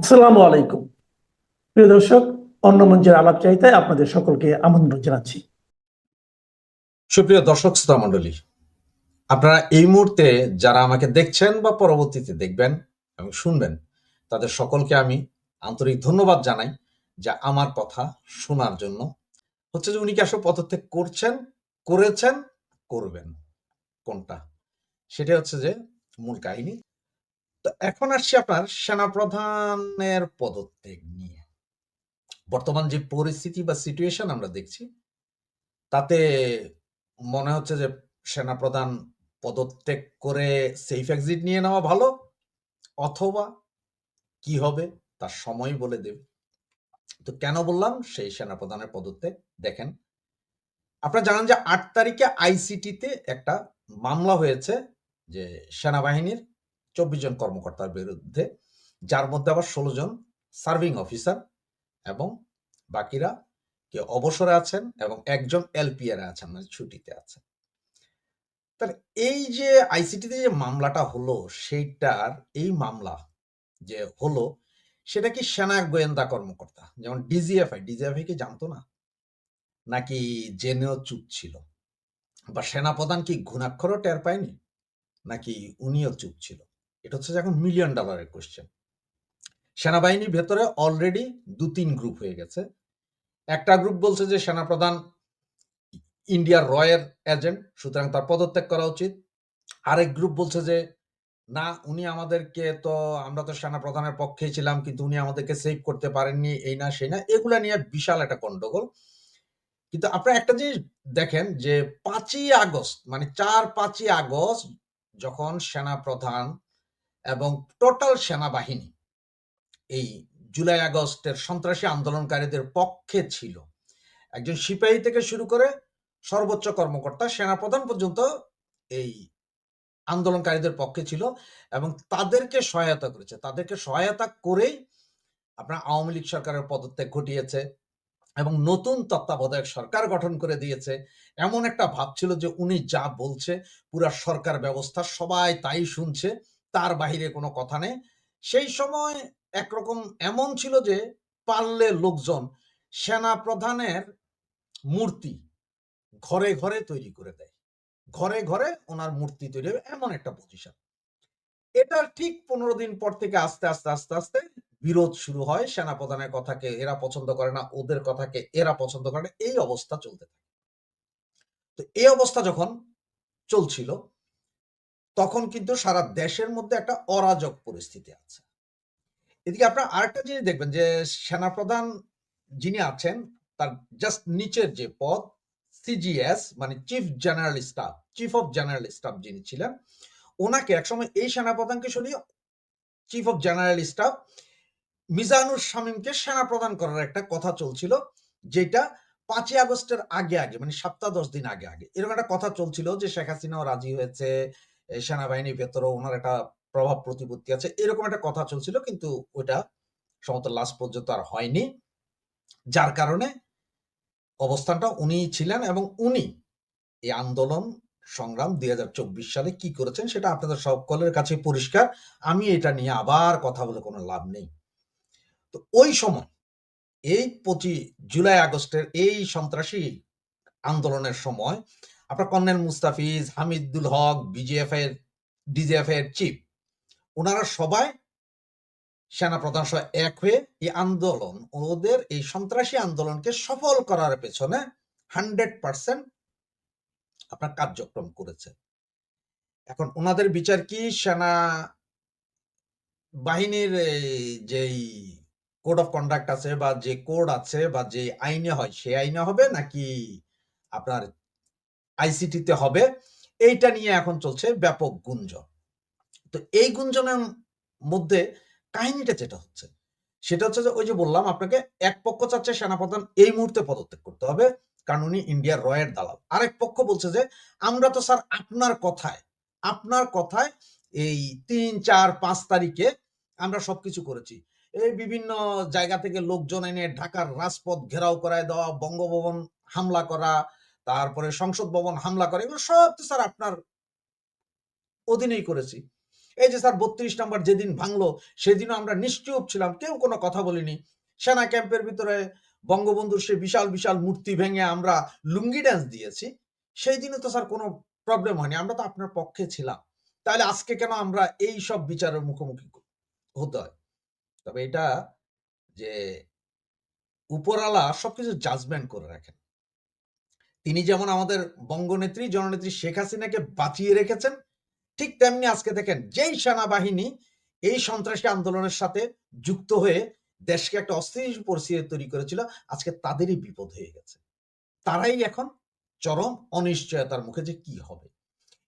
আসসালামু আলাইকুম। প্রিয় দর্শক, অন্য মঞ্চের আলাপ চাইতে আপনাদের সকলকে আমন্ত্রণ জানাচ্ছি। সুপ্রিয় দর্শক শ্রোতা মণ্ডলী আপনারা এই মুহূর্তে যারা আমাকে দেখছেন বা পরবর্তীতে দেখবেন এবং শুনবেন, তাদের সকলকে আমি আন্তরিক ধন্যবাদ জানাই যে আমার কথা শোনার জন্য। হচ্ছে যে উনি কি আসলে পদত্যাগ করছেন, করেছেন, করবেন, কোনটা? সেটা হচ্ছে যে মূল কাহিনী। তো এখন আসছি আপনার সেনাপ্রধানের পদত্যাগ নিয়ে। বর্তমান যে পরিস্থিতি বা সিচুয়েশন আমরা দেখছি, তাতে মনে হচ্ছে যে সেনাপ্রধান পদত্যাগ করে সেফ এক্সিট নিয়ে নেওয়া ভালো, অথবা কি হবে তার সময় বলে দেবে। তো কেন বললাম? সেই সেনাপ্রধানের পদত্যাগ, দেখেন। আপনারা জানেন যে আট তারিখে আইসিটিতে একটা মামলা হয়েছে যে সেনাবাহিনীর চব্বিশ জন কর্মকর্তার বিরুদ্ধে, যার মধ্যে আবার ষোলো জন সার্ভিং অফিসার এবং বাকিরা কে অবসরে আছেন এবং একজন এলপিআর আছেন মানে ছুটিতে আছেন। তাহলে এই যে আইসিটিতে যে মামলাটা হলো, সেইটার এই মামলা যে হলো, সেটা কি সেনা গোয়েন্দা কর্মকর্তা? যেমন ডিজিএফআই ডিজিএফআই কি জানতো না? নাকি জেনেও চুপ ছিল? বা সেনাপ্রধান কি ঘুণাক্ষরও টের পায়নি? নাকি উনিও চুপ ছিল? এটা হচ্ছে এখন মিলিয়ন ডলারের কোশ্চেন সেনাবাহিনীর ভেতরে অলরেডি দু তিন গ্রুপ হয়ে গেছে। একটা গ্রুপ বলছে যে সেনাপ্রধান ইন্ডিয়ার রয়ের এজেন্ট সুতরাং তার পদত্যাগ করা উচিত। আরেক গ্রুপ বলছে যে, না, উনি আমাদেরকে তো, আমরা তো সেনাপ্রধানের পক্ষে ছিলাম, কিন্তু উনি আমাদেরকে সেভ করতে পারেননি, এই না, সেই না। এগুলা নিয়ে বিশাল একটা গন্ডগোল। কিন্তু আপনারা একটা জিনিস দেখেন যে পাঁচই আগস্ট মানে চার পাঁচই আগস্ট, যখন সেনাপ্রধান এবং টোটাল সেনাবাহিনী। এই জুলাই আগস্টের সন্ত্রাসী আন্দোলনকারীদের পক্ষে ছিল। একজন সিপাহী থেকে শুরু করে সর্বোচ্চ কর্মকর্তা, সেনাপ্রধান পর্যন্ত এই আন্দোলনকারীদের পক্ষে ছিল এবং তাদেরকে সহায়তা করেছে। তাদেরকে সহায়তা করেই আপনার আওয়ামী লীগ সরকারের পদত্যাগ ঘটিয়েছে এবং নতুন তত্ত্বাবধায়ক সরকার গঠন করে দিয়েছে। এমন একটা ভাব ছিল যে উনি যা বলছে, পুরা সরকার ব্যবস্থা সবাই তাই শুনছে। তার বাহিরে কোনো কথা নেই। সেই সময় একরকম এমন ছিল যে পারলে লোকজন সেনা প্রধানের মূর্তি ঘরে ঘরে তৈরি করে দেয়। ঘরে ঘরে ওনার মূর্তি তৈরি হবে এমন একটা পজিশন এটার ঠিক পনেরো দিন পর থেকে আস্তে আস্তে আস্তে আস্তে বিরোধ শুরু হয়। সেনা প্রধানের কথাকে এরা পছন্দ করে না, ওদের কথাকে এরা পছন্দ করে না, এই অবস্থা চলতে থাকে। তো এই অবস্থা যখন চলছিল তখন কিন্তু সারা দেশের মধ্যে একটা অরাজক পরিস্থিতি আছে। এদিকে আপনারা আরেকটা জিনিস দেখবেন যে, সেনাপ্রধান যিনি আছেন, তার জাস্ট নিচের যে পদ সিজিএস মানে chief general staff chief of general staff যিনি ছিলেন, ওনাকে একসময় এই সেনাপ্রধানকে সরিয়ে chief of general staff Mizanur শামীমকে সেনাপ্রধান করার একটা কথা চলছিল, যেটা পাঁচই আগস্টের আগে আগে মানে সপ্তাহ দশ দিন আগে আগে, এরকম একটা কথা চলছিল যে, শেখ হাসিনাও রাজি হয়েছে সেনাবাহিনীর ভেতরে ওনার একটা প্রভাব প্রতিপত্তি আছে। এরকম একটা কথা চলছিল, কিন্তু ওটা সমত লাস্ট পর্যন্ত আর হয়নি। যার কারণে অবস্থানটা উনি ছিলেন এবং উনি এই আন্দোলন সংগ্রাম দুই হাজার চব্বিশ সালে কি করেছেন সেটা আপনাদের সকলের কাছে পরিষ্কার। আমি এটা নিয়ে আবার কথা বলে কোনো লাভ নেই। তো ওই সময়, এই পঁচিশ জুলাই আগস্টের এই সন্ত্রাসী আন্দোলনের সময় আপনার কর্নেল মুস্তাফিজ, হামিদুল হক বিজিএফ এর ডিজিএফ এর চিফ ওনারা সবাই সেনা প্রধান সহ এক হয়ে এই আন্দোলন, ওদের এই সন্ত্রাসী আন্দোলনকে সফল করার পেছনে হান্ড্রেড পার্সেন্ট আপনার কার্যক্রম করেছে। এখন ওনাদের বিচার কি সেনা বাহিনীর যেই কোড অফ কন্ডাক্ট আছে বা যে কোড আছে বা যে আইনে হয় সে আইনে হবে নাকি আপনার আইসিটিতে হবে। এইটা নিয়ে এখন চলছে ব্যাপক গুঞ্জন। তো এই গুঞ্জনের মধ্যে কাহিনীটা যেটা হচ্ছে, সেটা হচ্ছে যে ওই যে বললাম আপনাকে, এক পক্ষ চাচ্ছে সেনাপ্রধান এই মুহূর্তে পদত্যাগ করতে হবে, কারণ ইন্ডিয়ার রয়ের দালাল। আরেক পক্ষ বলছে যে, আমরা তো স্যার আপনার কথায় আপনার কথায় এই তিন, চার, পাঁচ তারিখে আমরা সবকিছু করেছি। এই বিভিন্ন জায়গা থেকে লোকজন এনে ঢাকার রাজপথ ঘেরাও করায় দেওয়া, বঙ্গভবন হামলা করা তারপরে সংসদ ভবন হামলা করে, এগুলো সব তো স্যার আপনার অধীনেই করেছি। এই যে স্যার বত্রিশ নম্বর যেদিন ভাঙলো, সেদিনও আমরা নিশ্চুপ ছিলাম, কেউ কোনো কথা বলিনি। সেনা ক্যাম্পের ভিতরে বঙ্গবন্ধুর সে বিশাল বিশাল মূর্তি ভেঙে আমরা লুঙ্গি ড্যান্স দিয়েছি। সেই দিনে তো স্যার কোনো প্রবলেম হয়নি, আমরা তো আপনার পক্ষে ছিলাম। তাহলে আজকে কেন আমরা এই সব বিচারের মুখোমুখি হতে হয়? তবে এটা যে উপরালা সবকিছু জাজমেন্ট করে রাখেন। তিনি যেমন আমাদের বঙ্গনেত্রী, জননেত্রী শেখ হাসিনাকে বাঁচিয়ে রেখেছেন, ঠিক তেমনি আজকে দেখেন যেই সেনাবাহিনী এই সন্ত্রাসী আন্দোলনের সাথে যুক্ত হয়ে দেশকে একটা অস্থির পরিস্থিতি তৈরি করেছিল, আজকে তাদেরই বিপদ হয়ে গেছে। তারাই এখন চরম অনিশ্চয়তার মুখে যে কি হবে।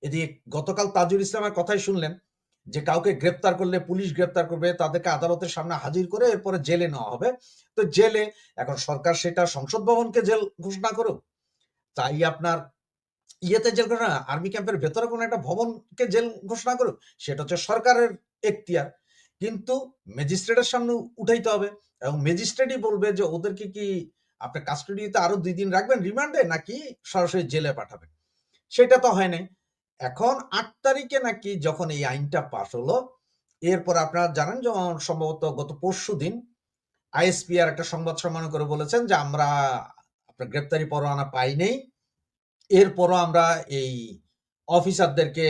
এদিকে গতকাল তাজুল ইসলামের কথাই শুনলেন, যে কাউকে গ্রেপ্তার করলে পুলিশ গ্রেপ্তার করবে, তাদেরকে আদালতের সামনে হাজির করে এরপরে জেলে নেওয়া হবে। তো জেলে এখন সরকার সেটা সংসদ ভবনকে জেল ঘোষণা করুক তাই আপনার ইয়েতে জেল ঘোষণা, আর্মি ক্যাম্পের ভেতরে কোনো একটা ভবনকে জেল ঘোষণা করুক, সেটা হচ্ছে সরকারের এখতিয়ার। কিন্তু ম্যাজিস্ট্রেটের সামনে উঠাইতে হবে এবং ম্যাজিস্ট্রেটই বলবে যে, ওদেরকে কি আপনি কাস্টডিতে আরও দুই দিন রাখবেন, রিমান্ডে, নাকি সরাসরি জেলে পাঠাবেন? সেটা তো হয় নাই। এখন আট তারিখে নাকি যখন এই আইনটা পাশ হলো, এরপর আপনারা জানেন যেমন সম্ভবত গত পরশু দিন আইএসপি আর একটা সংবাদ সম্মান করে বলেছেন যে, আমরা গ্রেপ্তারি পরোয়ানা পাই নেই এরপরও আমরা এই অফিসারদেরকে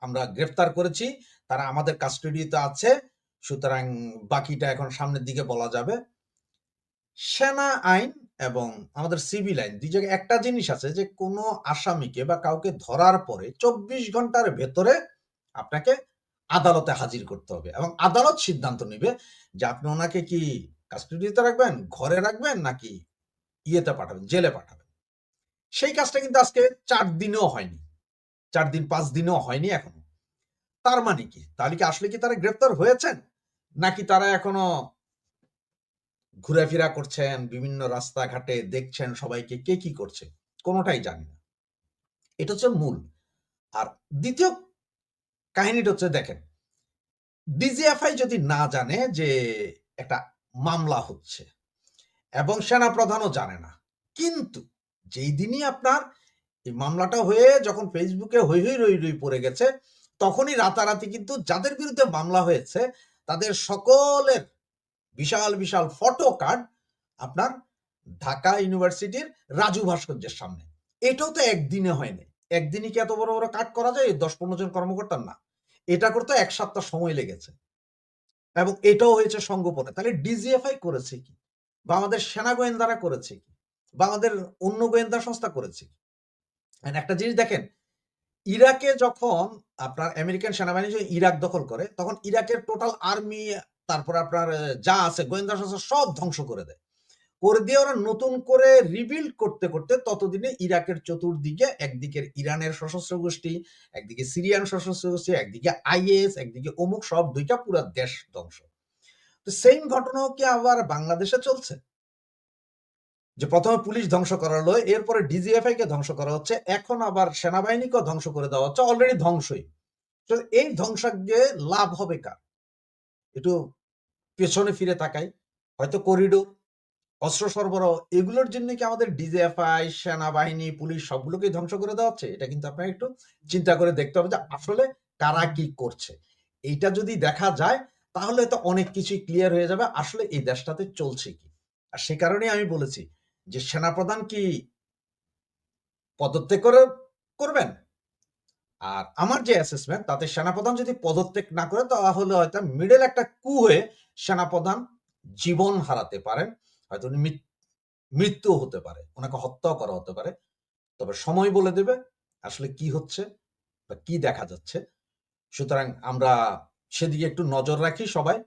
আমরা গ্রেফতার করেছি। তারা আমাদের কাস্টডিতে আছে। সুতরাং বাকিটা এখন সামনের দিকে বলা যাবে। সেনা আইন এবং আমাদের সিভিল আইন দুই জায়গায় একটা জিনিস আছে যে কোনো আসামিকে বা কাউকে ধরার পরে চব্বিশ ঘণ্টার ভেতরে আপনাকে আদালতে হাজির করতে হবে এবং আদালত সিদ্ধান্ত নেবে যে আপনি ওনাকে কি কাস্টডিতে রাখবেন, ঘরে রাখবেন নাকি ইয়েতে পাঠাবেন, জেলে পাঠাবেন। সেই কাজটা কিন্তু আজকে চার দিনেও হয়নি। চার দিন, পাঁচ দিনেও হয়নি এখনও। তার মানে কি? তাহলে কি আসলে কি তারা গ্রেপ্তার হয়েছেন? নাকি তারা এখনও ঘুরেফেরা করছেন, বিভিন্ন রাস্তাঘাটে দেখছেন সবাইকে কে কি করছে? কোনোটাই জানি না। এটা হচ্ছে মূল। আর দ্বিতীয় কাহিনীটা হচ্ছে দেখেন, ডিজিএফআই যদি না জানে যে একটা মামলা হচ্ছে এবং সেনা প্রধানও জানে না। কিন্তু যেই দিনই আপনার এই মামলাটা হয়ে যখন ফেসবুকে হই হই রই রই পড়ে গেছে, তখনই রাতারাতি কিন্তু যাদের বিরুদ্ধে মামলা হয়েছে, তাদের সকলের বিশাল বিশাল ফটো কার্ড আপনার ঢাকা ইউনিভার্সিটির রাজু ভাস্কর্যের সামনে। এটাও তো একদিনে হয়নি। একদিনই কি এত বড় বড় কাট করা যায়? দশ পনেরো জন কর্মকর্তার না। এটা করতে এক সপ্তাহ সময় লেগেছে। এবং এটাও হয়েছে সঙ্গোপনে। তাহলে ডিজিএফআই করেছে কি? বা আমাদের সেনা গোয়েন্দারা করেছে বা আমাদের অন্য গোয়েন্দা সংস্থা করেছে একটা জিনিস দেখেন, ইরাকে যখন আপনার আমেরিকান সেনাবাহিনী যখন ইরাক দখল করে, তখন ইরাকের টোটাল আর্মি, তারপর আপনার যা আছে গোয়েন্দা সংস্থা সব ধ্বংস করে দেয়। করে দিয়ে ওরা নতুন করে রিবিল্ড করতে করতে ততদিনে ইরাকের চতুর্দিকে একদিকে ইরানের সশস্ত্র গোষ্ঠী, একদিকে সিরিয়ান সশস্ত্র গোষ্ঠী, একদিকে আইএস, একদিকে অমুক সব দুইটা পুরো দেশ ধ্বংস। সেম ঘটনাও কি আবার বাংলাদেশে চলছে? যে প্রথমে পুলিশ ধ্বংস করা হলো এরপরে ডিজিএফআই কে ধ্বংস করা হচ্ছে, এখন আবার সেনাবাহিনীকেও ধ্বংস করে দেওয়া হচ্ছে অলরেডি ধ্বংসই। এই ধ্বংসাজ্ঞে লাভ হবে কার? একটু পেছনে ফিরে তাকাই, হয়তো করিডোর অস্ত্র সরবরাহ, এগুলোর জন্য কি আমাদের ডিজিএফআই সেনাবাহিনী, পুলিশ সবগুলোকে ধ্বংস করে দেওয়া হচ্ছে? এটা কিন্তু আপনার একটু চিন্তা করে দেখতে হবে যে আসলে কারা কি করছে। এইটা যদি দেখা যায় তাহলে তো অনেক কিছুই ক্লিয়ার হয়ে যাবে। আসলে এই দেশটাতে চলছে কি? আর সে কারণেই আমি বলেছি যে সেনাপ্রধান কি পদত্যাগ করে, করবেন? আর আমার যে অ্যাসেসমেন্ট তাতে সেনাপ্রধান যদি পদত্যাগ না করে, তাহলে হয়তো মিডল একটা কু হয়ে সেনাপ্রধান জীবন হারাতে পারেন। হয়তো উনি মৃত- মৃত্যু হতে পারে ওনাকে হত্যাও করা হতে পারে। তবে সময় বলে দেবে আসলে কি হচ্ছে বা কি দেখা যাচ্ছে। সুতরাং আমরা সেদিকে একটু নজর রাখি সবাই।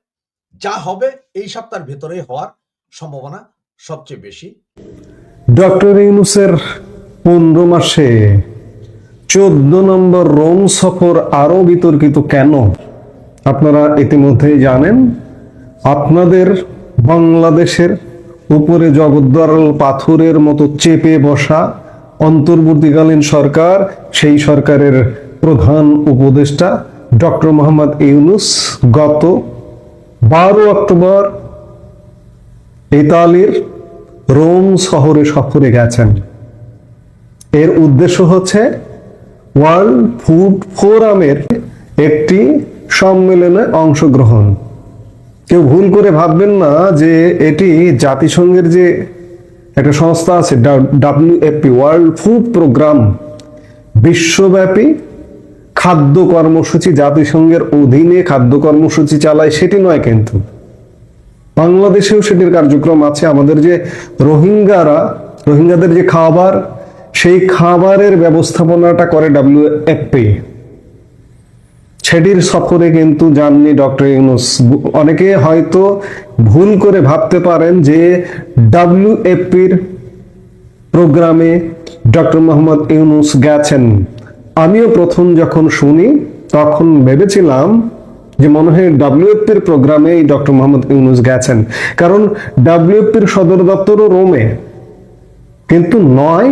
যা হবে এই সপ্তাহের ভেতরেই হওয়ার সম্ভাবনা সবচেয়ে বেশি। ডক্টর ইউনুসের পনেরো মাসে চোদ্দ নম্বর রোম সফর আরও বিতর্কিত কেন? আপনারা ইতিমধ্যেই জানেন, আপনাদের বাংলাদেশের উপরে জগদ্দরাল পাথরের মতো চেপে বসা অন্তর্বর্তীকালীন সরকার, সেই সরকারের প্রধান উপদেষ্টা ডক্টর মোহাম্মদ ইউনুস গত বারো অক্টোবর ইতালির রোম শহরে সফরে গেছেন। এর উদ্দেশ্য হচ্ছে ওয়ার্ল্ড ফুড ফোরামের একটি সম্মেলনে অংশগ্রহণ। কেউ ভুল করে ভাববেন না যে এটি জাতিসংঘের যে একটা সংস্থা আছে ডাব্লিউএফপি ওয়ার্ল্ড ফুড প্রোগ্রাম, বিশ্বব্যাপী খাদ্য কর্মসূচি জাতিসংঘের অধীনে খাদ্য কর্মসূচি চালায় সেটি নয় কিন্তু। বাংলাদেশেও সেটির কার্যক্রম আছে। আমাদের যে রোহিঙ্গারা, রোহিঙ্গাদের যে খাবার, সেই খাবারের ব্যবস্থাপনাটা করে ডাব্লিউএফপি সেটির সফরে কিন্তু যাননি ডক্টর ইউনুস। অনেকে হয়তো ভুল করে ভাবতে পারেন যে ডাব্লিউএফপির প্রোগ্রামে ডক্টর মোহাম্মদ ইউনুস গেছেন। আমিও প্রথম যখন শুনি, তখন ভেবেছিলাম যে মনে হয় ডাব্লিউএফপির প্রোগ্রামে এই ডক্টর মোহাম্মদ ইউনুস গেছেন। কারণ ডাব্লিউএফপির সদর দপ্তরও রোমে। কিন্তু নয়,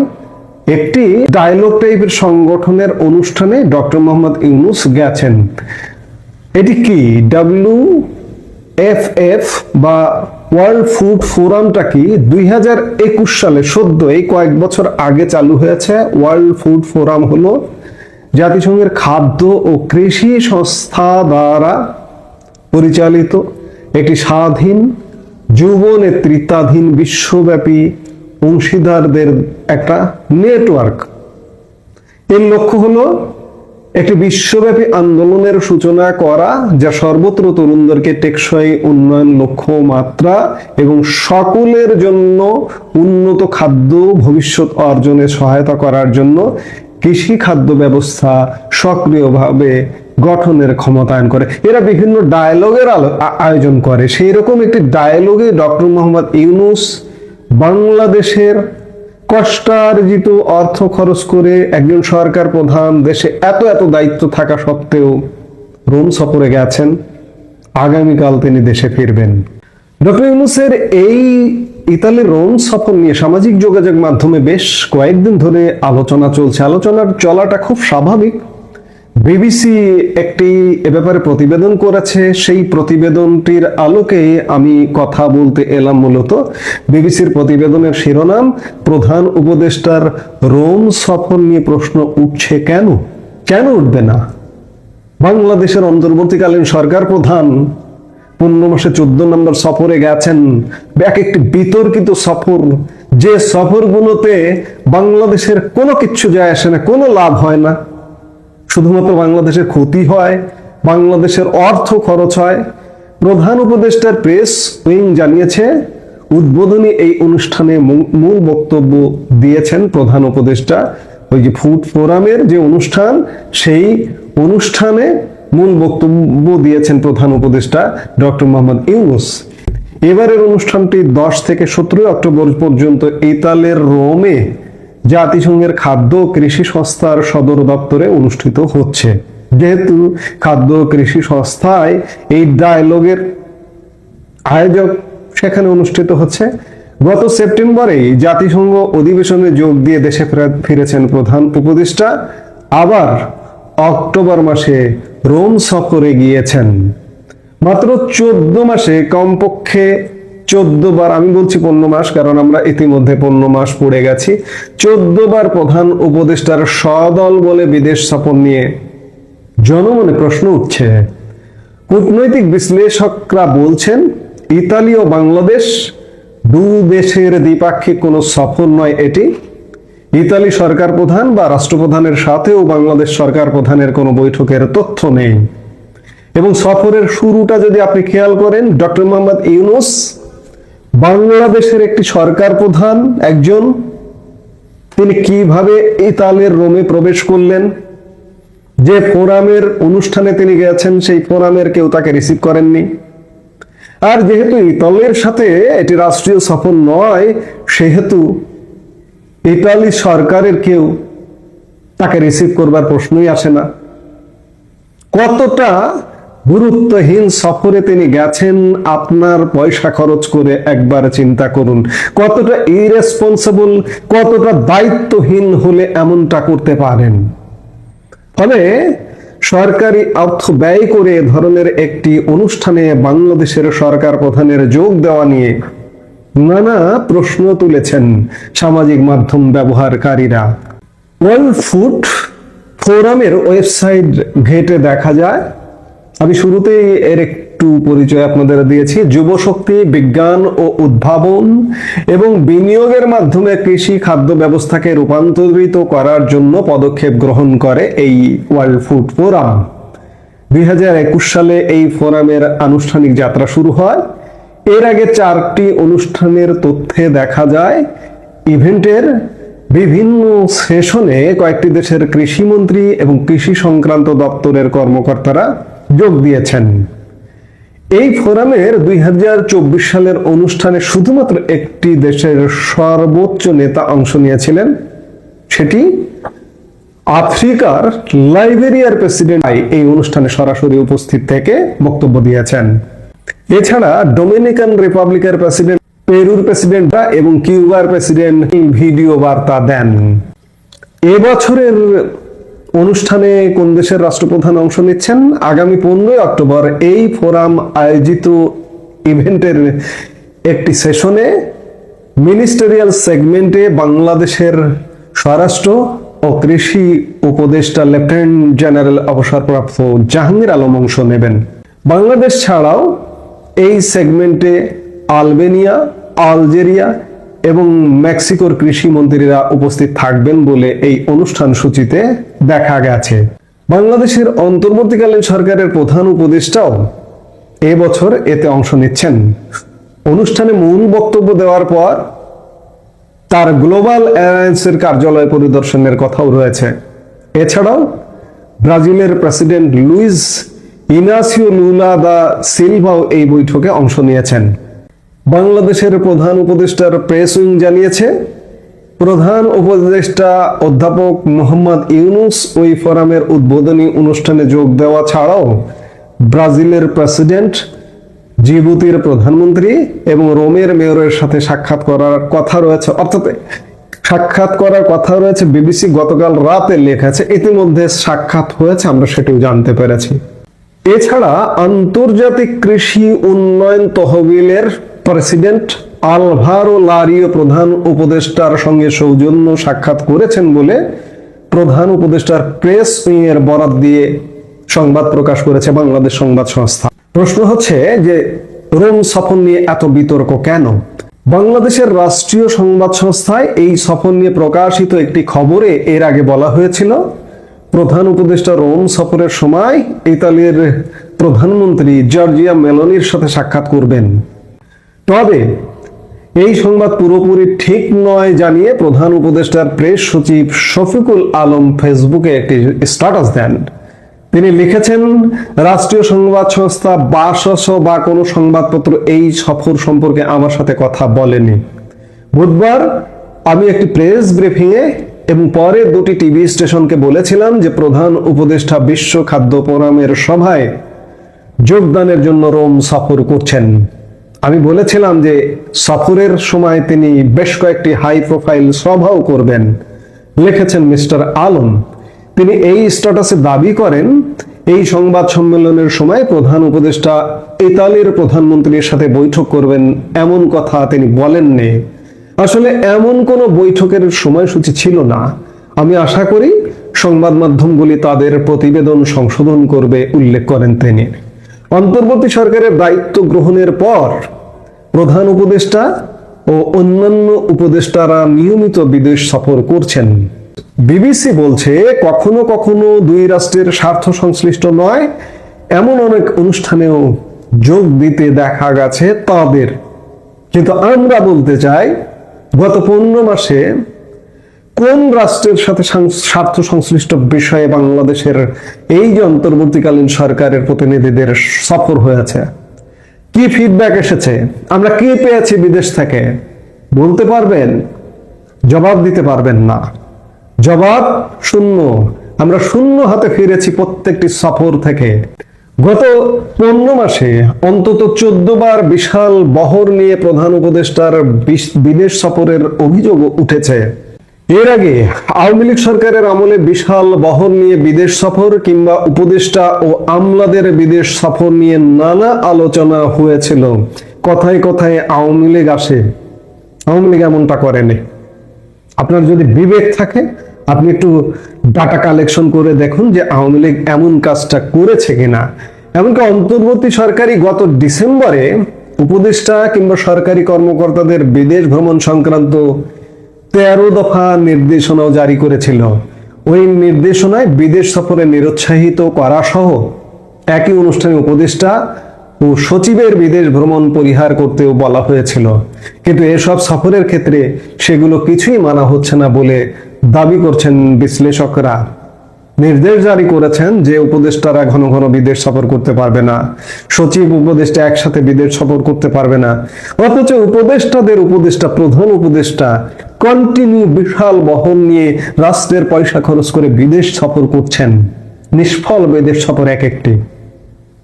একটি ডায়লগ টাইপের সংগঠনের অনুষ্ঠানে ডক্টর মোহাম্মদ ইউনুস গেছেন। এটি কি ডাব্লিউ এফ এফ বা ওয়ার্ল্ড ফুড ফোরামটা কি দুই হাজার একুশ সালে সদ্য এই কয়েক বছর আগে চালু হয়েছে? ওয়ার্ল্ড ফুড ফোরাম হলো জাতিসংঘের খাদ্য ও কৃষি সংস্থা দ্বারা পরিচালিত একটি স্বাধীন যুব নেতৃত্বাধীন বিশ্বব্যাপী অংশীদারদের একটা নেটওয়ার্ক। এর লক্ষ্য হলো একটি বিশ্বব্যাপী আন্দোলনের সূচনা করা, যা সর্বত্র তরুণদেরকে টেকসই উন্নয়ন লক্ষ্য মাত্রা এবং সকলের জন্য উন্নত খাদ্য ভবিষ্যৎ অর্জনে সহায়তা করার জন্য কৃষি খাদ্য ব্যবস্থা সক্রিয়ভাবে গঠনের ক্ষমতায়ন করে। এরা বিভিন্ন ডায়ালগের আয়োজন করে। সেই রকম একটি ডায়ালগে ডক্টর মোহাম্মদ ইউনুস বাংলাদেশের কষ্টার্জিত অর্থ খরচ করে একজন সরকার প্রধান দেশে এত এত দায়িত্ব থাকা সত্ত্বেও রোম সফরে গেছেন। আগামীকাল তিনি দেশে ফিরবেন। ডক্টর ইউনুসের এই ইতালির রোম সফর নিয়ে সামাজিক যোগাযোগ মাধ্যমে বেশ কয়েকদিন ধরে আলোচনা চলছে। আলোচনার চলাটা খুব স্বাভাবিক। বিবিসি একটি এ ব্যাপারে প্রতিবেদন করেছে। সেই প্রতিবেদনটির আলোকে আমি কথা বলতে এলাম মূলত। বিবিসির প্রতিবেদনের শিরোনাম, প্রধান উপদেষ্টার রোম সফর নিয়ে প্রশ্ন উঠছে কেন? কেন উঠবে না? বাংলাদেশের অন্তর্বর্তীকালীন সরকার প্রধান পনেরো মাসে চোদ্দ নম্বর সফরে গেছেন। এক একটি বিতর্কিত সফর। যে সফরগুলোতে বাংলাদেশের কোনো কিচ্ছু যায় আসে না, কোনো লাভ হয় না। শুধুমাত্র বাংলাদেশের ক্ষতি হয়, বাংলাদেশের অর্থ খরচ হয়। প্রধান উপদেষ্টার প্রেস উইং জানিয়েছে, উদ্বোধনী এই অনুষ্ঠানে মূল বক্তব্য দিয়েছেন প্রধান উপদেষ্টা। ওই যে ফুড ফোরামের যে অনুষ্ঠান, সেই অনুষ্ঠানে মূল বক্তব্য দিয়েছেন প্রধান উপদেষ্টা ডক্টর মোহাম্মদ ইউনুস। এবারের অনুষ্ঠানটি দশ থেকে সতেরোই অক্টোবর পর্যন্ত ইতালের রোমে জাতিসংঘের খাদ্য কৃষি সংস্থার সদর দপ্তরে অনুষ্ঠিত হচ্ছে। যেহেতু খাদ্য কৃষি সংস্থায় এই ডায়লগের আয়োজক সেখানে অনুষ্ঠিত হচ্ছে। গত সেপ্টেম্বরেই জাতিসংঘ অধিবেশনে যোগ দিয়ে দেশে ফেরা- ফিরেছেন প্রধান উপদেষ্টা। আবার অক্টোবর মাসে রোম সফরে গিয়েছেন। মাত্র চোদ্দ মাসে কমপক্ষে চোদ্দ বার, আমি বলছি পণ্য মাস কারণ আমরা ইতিমধ্যে পণ্য মাস পড়ে গেছি, চোদ্দ বার প্রধান উপদেষ্টার সদল বলে বিদেশ সফর নিয়ে জনমনে প্রশ্ন উঠছে। কূটনৈতিক বিশ্লেষকরা বলছেন, ইতালি ও বাংলাদেশ দু দেশের দ্বিপাক্ষিক কোনো সফর নয় এটি। ইতালি সরকার প্রধান বা রাষ্ট্রপ্রধানের সাথেও বাংলাদেশ সরকার প্রধানের কোনো বৈঠকের তথ্য নেই। এবং সফরের শুরুটা যদি আপনি খেয়াল করেন, ডক্টর মোহাম্মদ ইউনুস বাংলাদেশের একটি সরকার প্রধান একজন। তিনি কীভাবে ইতালের রোমে প্রবেশ করলেন? যে ফোরামের অনুষ্ঠানে তিনি গেছেন, সেই ফোরামের কেউ তাকে রিসিভ করেননি। আর যেহেতু ইতালির সাথে এটি রাষ্ট্রীয় সফর নয়, সেহেতু ইতালি সরকারের কেউ তাকে রিসিভ করবার প্রশ্নই আসে না। কতটা গুরুত্বহীন সফরে তিনি গেছেন আপনার পয়সা খরচ করে একবার চিন্তা করুন। কতটা ইরেসপন্সিবল কতটা দায়িত্বহীন হলে এমনটা করতে পারেন। ফলে সরকারি অর্থ ব্যয় করে ধরনের একটি অনুষ্ঠানে বাংলাদেশের সরকার প্রধানের যোগ দেওয়া নিয়ে নানা প্রশ্ন তুলেছেন সামাজিক মাধ্যম ব্যবহারকারীরা। ওয়ার্ল্ড ফুড ফোরামের ওয়েবসাইট ঘেটে দেখা যায়। আমি শুরুতেই এর একটু পরিচয় আপনাদের দিয়েছি। যুব শক্তি বিজ্ঞান ও উদ্ভাবন এবং বিনিয়োগের মাধ্যমে কৃষি খাদ্য ব্যবস্থাকে রূপান্তরিত করার জন্য পদক্ষেপ গ্রহণ করে এই ওয়ার্ল্ড ফুড ফোরাম। দুই হাজার একুশ সালে এই ফোরামের আনুষ্ঠানিক যাত্রা শুরু হয়। এর আগে চারটি অনুষ্ঠানের তথ্যে দেখা যায়, ইভেন্টের বিভিন্ন সেশনে কয়েকটি দেশের কৃষিমন্ত্রী এবং কৃষি সংক্রান্ত দপ্তরের কর্মকর্তারা যোগ দিয়েছেন। এই ফোরামের দুই হাজার চব্বিশ সালের অনুষ্ঠানে শুধুমাত্র একটি দেশের সর্বোচ্চ নেতা অংশ নিয়েছিলেন, সেটি আফ্রিকার লাইবেরিয়ার প্রেসিডেন্ট এই অনুষ্ঠানে সরাসরি উপস্থিত থেকে বক্তব্য দিয়েছেন। এছাড়া ডোমিনিকান রিপাবলিকের প্রেসিডেন্ট, পেরুর প্রেসিডেন্ট এবং কিউবার প্রেসিডেন্ট ভিডিও বার্তা দেন। এবছরের অনুষ্ঠানে কোন দেশের রাষ্ট্রপ্রধান অংশ নিচ্ছেন? আগামী পনেরোই অক্টোবর এই ফোরাম আয়োজিত ইভেন্টের একটি সেশনে মিনিস্টারিয়াল সেগমেন্টে বাংলাদেশের স্বরাষ্ট্র ও কৃষি উপদেষ্টা লেফটেন্যান্ট জেনারেল অবসরপ্রাপ্ত জাহাঙ্গীর আলম অংশ নেবেন। বাংলাদেশ ছাড়াও এই সেগমেন্টে আলবেনিয়া, আলজেরিয়া এবং মেক্সিকোর কৃষি মন্ত্রীরা উপস্থিত থাকবেন বলে এই অনুষ্ঠান সূচিতে দেখা গেছে। বাংলাদেশের অন্তর্বর্তীকালীন সরকারের প্রধান উপদেষ্টাও এবছর এতে অংশ নিচ্ছেন। অনুষ্ঠানে মূল বক্তব্য দেওয়ার পর তার গ্লোবাল অ্যালায়েন্সের কার্যালয় পরিদর্শনের কথাও রয়েছে। এছাড়াও ব্রাজিলের president Luiz Inacio Lula da সিলভাও এই বৈঠকে অংশ নিয়েছেন। বাংলাদেশের প্রধান উপদেষ্টার প্রেস উইং জানিয়েছে, প্রধান উপদেষ্টা অধ্যাপক মোহাম্মদ ইউনুস ওই ফোরামের উদ্বোধনী অনুষ্ঠানে যোগ দেওয়া ছাড়াও ব্রাজিলের প্রেসিডেন্ট, জিবুতির প্রধানমন্ত্রী এবং রোমের মেয়রের সাথে সাক্ষাৎ করার কথা রয়েছে। অর্থাৎ সাক্ষাৎ করার কথা রয়েছে। বিবিসি গতকাল রাতে লেখেছে, ইতিমধ্যে সাক্ষাৎ হয়েছে, আমরা সেটিও জানতে পেরেছি। এছাড়া আন্তর্জাতিক কৃষি উন্নয়ন তহবিলের প্রেসিডেন্ট আলভারো লারিও প্রধান উপদেষ্টার সঙ্গে সৌজন্য সাক্ষাৎ করেছেন বলে প্রধান উপদেষ্টার প্রেস উইং এর বরাত দিয়ে সংবাদ প্রকাশ করেছে বাংলাদেশ সংবাদ সংস্থা। প্রশ্ন হচ্ছে যে, রোম সফর নিয়ে এত বিতর্ক কেন? বাংলাদেশের রাষ্ট্রীয় সংবাদ সংস্থায় এই সফর নিয়ে প্রকাশিত একটি খবরে এর আগে বলা হয়েছিল প্রধান উপদেষ্টা রোম সফরের সময় ইতালির প্রধানমন্ত্রী জর্জিয়া মেলোনির সাথে সাক্ষাৎ করবেন। তবে এই সংবাদ পুরোপুরি ঠিক নয় জানিয়ে প্রধান উপদেষ্টার প্রেস সচিব শফিকুল আলম ফেসবুকে একটি স্ট্যাটাস দেন। তিনি লিখেছেন, রাষ্ট্রীয় সংবাদ সংস্থা বাসস বা কোনো সংবাদপত্র এই সফর সম্পর্কে আমার সাথে কথা বলেনি। বুধবার আমি একটি প্রেস ব্রিফিংয়ে এবং পরে দুটি টিভি স্টেশনকে বলেছিলাম যে প্রধান উপদেষ্টা বিশ্ব খাদ্য ফোরামের সভায় যোগদানের জন্য রোম সফর করছেন। আমি বলেছিলাম যে সফরের সময় তিনি বেশ কয়েকটি হাই প্রোফাইল সভাও করবেন। লিখেছেন মিস্টার আলম। তিনি এই স্ট্যাটাসে দাবি করেন, এই সংবাদ সম্মেলনের সময় প্রধান উপদেষ্টা ইতালির প্রধানমন্ত্রীর সাথে বৈঠক করবেন এমন কথা তিনি বলেননি। আসলে এমন কোনো বৈঠকের সময়সূচি ছিল না। আমি আশা করি সংবাদ মাধ্যমগুলি তাদের প্রতিবেদন সংশোধন করবে, উল্লেখ করেন তিনি। অন্তর্বর্তী সরকারের দায়িত্ব গ্রহণের পর প্রধান উপদেষ্টা ও অন্যান্য উপদেষ্টারা নিয়মিত বিদেশ সফর করছেন। বিবিসি বলছে, কখনো কখনো দুই রাষ্ট্রের স্বার্থ সংশ্লিষ্ট নয়, এমন অনেক অনুষ্ঠানেও যোগ দিতে দেখা গেছে তাদের। কিন্তু আমরা বলতে চাই গত পনেরো মাসে কোন রাষ্ট্রের সাথে স্বার্থ সংশ্লিষ্ট বিষয়ে বাংলাদেশের এই যে অন্তর্বর্তীকালীন সরকারের প্রতিনিধিদের সফর হয়েছে? কি ফিডব্যাক এসেছে? আমরা কি পেয়েছি বিদেশ থেকে? বলতে পারবেন? জবাব দিতে পারবেন না। জবাব শূন্য। আমরা শূন্য হাতে ফিরেছি প্রত্যেকটি সফর থেকে। গত পনেরো মাসে অন্তত চোদ্দ বার বিশাল বহর নিয়ে প্রধান উপদেষ্টার বিদেশ সফরের অভিযোগ উঠেছে। এর আগে আওয়ামী লীগ সরকারের আমলে বিশাল বহর নিয়ে বিদেশ সফর কিংবা উপদেষ্টা ও আমলাদের বিদেশ সফর নিয়ে নানা আলোচনা হয়েছিল। কথায় কথায় আওয়ামী লীগ আসে। আওয়ামী লীগ এমনটা করেনি। আপনার যদি বিবেক থাকে আপনি একটু ডাটা কালেকশন করে দেখুন যে আওয়ামী লীগ এমন কাজটা করেছে কিনা। এমনকি অন্তর্বর্তী সরকারি গত ডিসেম্বরে উপদেষ্টা কিংবা সরকারি কর্মকর্তাদের বিদেশ ভ্রমণ সংক্রান্ত তেরো দফা নির্দেশনাও জারি করেছিল। ওই নির্দেশনায় বিদেশ সফরে নিরুৎসাহিত করা সহ একই অনুষ্ঠানে উপদেষ্টা ও সচিবের বিদেশ ভ্রমণ পরিহার করতেও বলা হয়েছিল। কিন্তু এসব সফরের ক্ষেত্রে সেগুলো কিছুই মানা হচ্ছে না বলে দাবি করছেন বিশ্লেষকরা। নির্দেশ জারি করেছেন যে উপদেষ্টারা ঘন ঘন বিদেশ সফর করতে পারবে না। সচিব, উপদেষ্টা একসাথে বিদেশ সফর করতে পারবে না। অথচ উপদেষ্টাদের উপদেষ্টা, প্রধান উপদেষ্টা কন্টিনিউ বিশাল বহন নিয়ে রাষ্ট্রের পয়সা খরচ করে বিদেশ সফর করছেন। নিষ্ফল বিদেশ সফর এক একটি।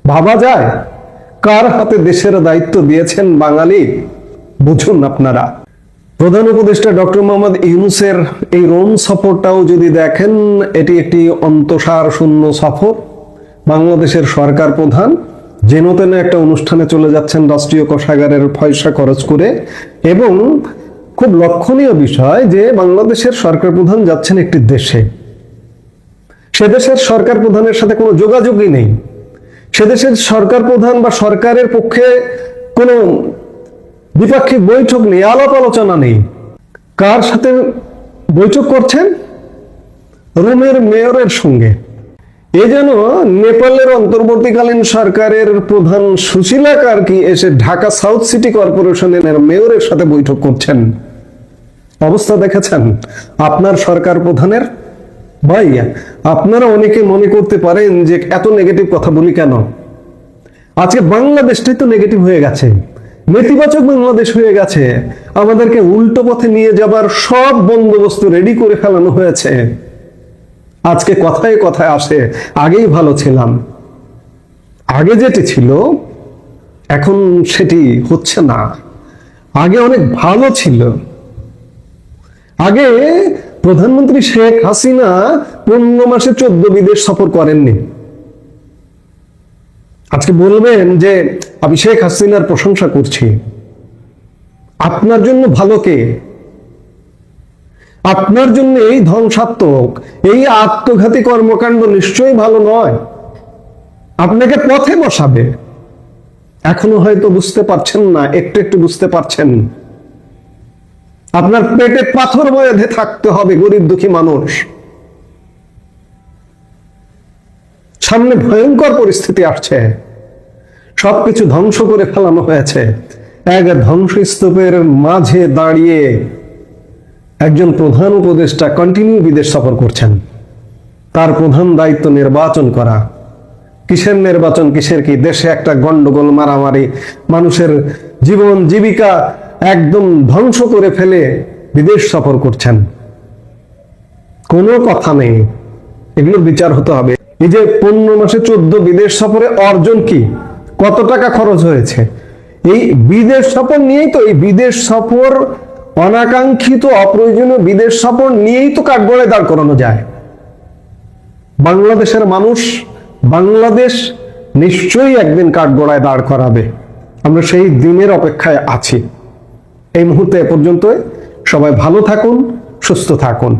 ভাবা যায়, কার হাতে দেশের দায়িত্ব দিয়েছেন বাঙালি? বুঝুন আপনারা। প্রধান উপদেষ্টা ডক্টর মোহাম্মদ ইউনুসের এই রোম সফরটাও যদি দেখেন, এটি একটি অন্তঃসার শূন্য সফর। বাংলাদেশের সরকার প্রধান যেন তেন একটা অনুষ্ঠানে চলে যাচ্ছেন রাষ্ট্রীয় কোষাগারের পয়সা খরচ করে। এবং খুব লক্ষণীয় বিষয় যে বাংলাদেশের সরকার প্রধান যাচ্ছেন একটি দেশে। সে দেশের সরকার প্রধানের সাথে কোনো যোগাযোগই নেই। সে দেশের সরকার প্রধান বা সরকারের পক্ষে কোনো দ্বিপাক্ষিক বৈঠক নেই আলাপ আলোচনা নেই। কার সাথে বৈঠক করছেন? রোমের মেয়রের সঙ্গে। এ যেন নেপালের অন্তর্বর্তীকালীন সরকারের প্রধান সুশীলা কার্কি এসে ঢাকা সাউথ সিটি কর্পোরেশনের মেয়রের সাথে বৈঠক করছেন। অবস্থা দেখেছেন? আপনার সরকার প্রধানের? ভাই, আপনারা অনেকে মনে করতে পারেন যে এত নেগেটিভ কথা বলি কেন? আজকে বাংলাদেশটাই তো নেগেটিভ হয়ে গেছে। নেতিবাচক বাংলাদেশ হয়ে গেছে। আমাদেরকে উল্টো পথে নিয়ে যাবার সব বন্দোবস্ত রেডি করে ফেলানো হয়েছে। আজকে কথায় কথায় আসে, আগেই ভালো ছিলাম। আগে যেটি ছিল, এখন সেটি হচ্ছে না। আগে অনেক ভালো ছিল। আগে প্রধানমন্ত্রী শেখ হাসিনা পনেরো মাসে চোদ্দ বিদেশ সফর করেননি। আজকে বলবেন যে আমি শেখ হাসিনার প্রশংসা করছি। আপনার জন্য ভালো কে? আপনার জন্য এই ধ্বংসাত্মক, এই আত্মঘাতী কর্মকাণ্ড নিশ্চয়ই ভালো নয়। আপনাকে পথে বসাবে। এখনও হয়তো বুঝতে পারছেন না, একটু একটু বুঝতে পারছেন। আপনার পেটে পাথর বয়েধে থাকতে হবে, গরিব দুঃখী মানুষ। সামনে ভয়ঙ্কর পরিস্থিতি আসছে। সবকিছু ধ্বংস করে ফেলানো হয়েছে। এক ধ্বংসস্তূপের মাঝে দাঁড়িয়ে একজন প্রধান উপদেষ্টা কন্টিনিউ বিদেশ সফর করছেন। তার প্রধান দায়িত্ব নির্বাচন করা। কিসের নির্বাচন? কিসের কি? দেশে একটা গন্ডগোল, মারামারি, মানুষের জীবন, জীবিকা একদম ধ্বংস করে ফেলে বিদেশ সফর করছেন। কোনো কথা নেই। এগুলোর বিচার হতে হবে। এই যে পনেরো মাসে চোদ্দ বিদেশ সফরে অর্জন কি? কত টাকা খরচ হয়েছে? এই বিদেশ সফর নিয়েই তো, এই বিদেশ সফর অনাকাঙ্ক্ষিত, অপ্রয়োজনীয় বিদেশ সফর নিয়েই তো কাঠগড়ায় দাঁড় করানো যায়। বাংলাদেশের মানুষ, বাংলাদেশ নিশ্চয়ই একদিন কাঠগড়ায় দাঁড় করাবে। আমরা সেই দিনের অপেক্ষায় আছি। এই মুহূর্তে এ পর্যন্ত সবাই ভালো থাকুন, সুস্থ থাকুন।